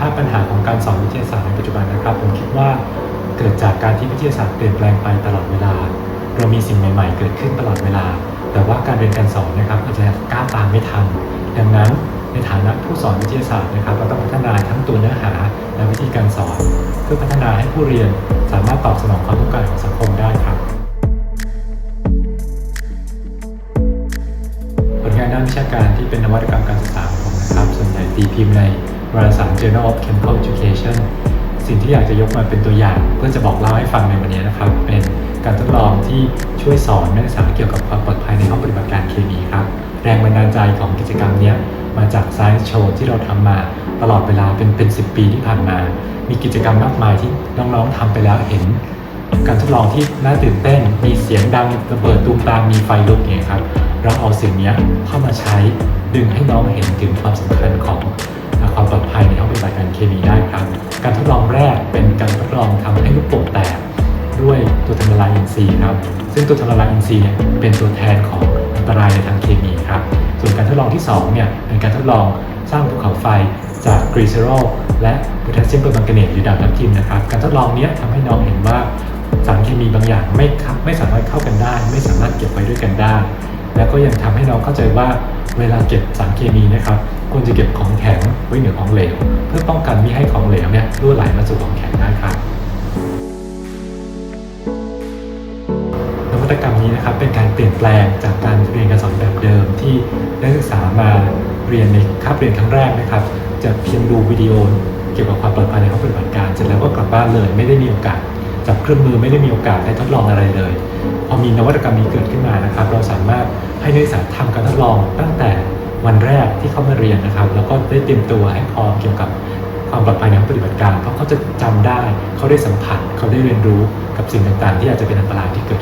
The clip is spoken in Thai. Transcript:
ภาพปัญหาของการสอนวิทยาศาสตร์ในปัจจุบันนะครับ ผมคิดว่าเกิดจากการที่วิทยาศาสตร์เปลี่ยนแปลงไปตลอดเวลา เรามีสิ่งใหม่ ๆ เกิดขึ้นตลอดเวลา แต่ว่าการเรียนการสอนนะครับอาจจะก้าวตามไม่ทัน ดังนั้นในฐานะผู้สอนวิทยาศาสตร์นะครับ เราต้องพัฒนาทั้งตัวเนื้อหาและวิธีการสอน เพื่อพัฒนาให้ผู้เรียนสามารถตอบสนองความต้องการของสังคมได้ครับผลงานด้านวิชาการที่เป็นนวัตกรรมการศึกษาของผมนะครับ ส่วนใหญ่ตีพิมพ์ใน วารสาร Journal of Chemical Education สิ่งที่อยากจะยกมาเป็นตัวอย่าง เพื่อจะบอกเล่าให้ฟังในวันนี้นะครับ เป็นการทดลองที่ช่วยสอนนักศึกษาเกี่ยวกับความปลอดภัยในห้องปฏิบัติการเคมีครับ แรงบันดาลใจของกิจกรรมนี้มาจาก Science Show ที่เราทำมาตลอดเวลาเป็นเป็น 10 ปีที่ผ่านมา มีกิจกรรมมากมายที่น้องๆทำไปแล้วเห็น การทดลองที่น่าตื่นเต้น มีเสียงดังระเบิดตูมตามมีไฟลุกเงี้ยครับเราเอาสิ่งนี้เข้ามาใช้ดึงให้น้องเห็นถึงความสำคัญของ การทดลองแรกเป็นการทดลองทำให้ลูกโป่งแตกด้วยตัวทำละลายอินทรีย์ครับ ซึ่งตัวทำละลายอินทรีย์เนี่ยเป็นตัวแทนของอันตรายในทางเคมีครับ ส่วนการทดลองที่สองเนี่ยเป็นการทดลองสร้างภูเขาไฟจากกรีเซอรอลและโพแทสเซียมเปอร์แมงกาเนตหรือดาวทับทิมนะครับ การทดลองนี้ยทำให้น้องเห็นว่าสารเคมีบางอย่างไม่ไม่สามารถเข้ากันได้ ไม่สามารถเก็บไว้ด้วยกันได้ แล้วก็ยังทำให้น้องเข้าใจว่าเวลาเก็บสารเคมีนะครับ ควรจะเก็บของแข็งไว้เหนือของเหลว เพื่อป้องกันไม่ให้ของเหลวเนี่ยรั่วไหลมาสู่ของแข็งได้ครับนวัตกรรมนี้นะครับเป็นการเปลี่ยนแปลงจากการเรียนการสอนแบบเดิมที่นักศึกษามาเรียนในคาบเรียนครั้งแรกนะครับจะเพียงดูวิดีโอเกี่ยวกับความปลอดภัยในห้องปฏิบัติการเสร็จแล้วก็กลับบ้านเลยไม่ได้มีโอกาสจับเครื่องมือไม่ได้มีโอกาสได้ทดลองอะไรเลย พอมีนวัตกรรมนี้เกิดขึ้นมานะครับ เราสามารถให้นักศึกษาทำการทดลองตั้งแต่ วันแรกที่เข้ามาเรียนนะครับ แล้วก็ได้เตรียมตัวให้พร้อมเกี่ยวกับความปลอดภัยในห้องปฏิบัติการ เพราะเขาจะจำได้ เขาได้สัมผัส เขาได้เรียนรู้กับสิ่งต่างๆ ที่อาจจะเป็นอันตรายที่เกิด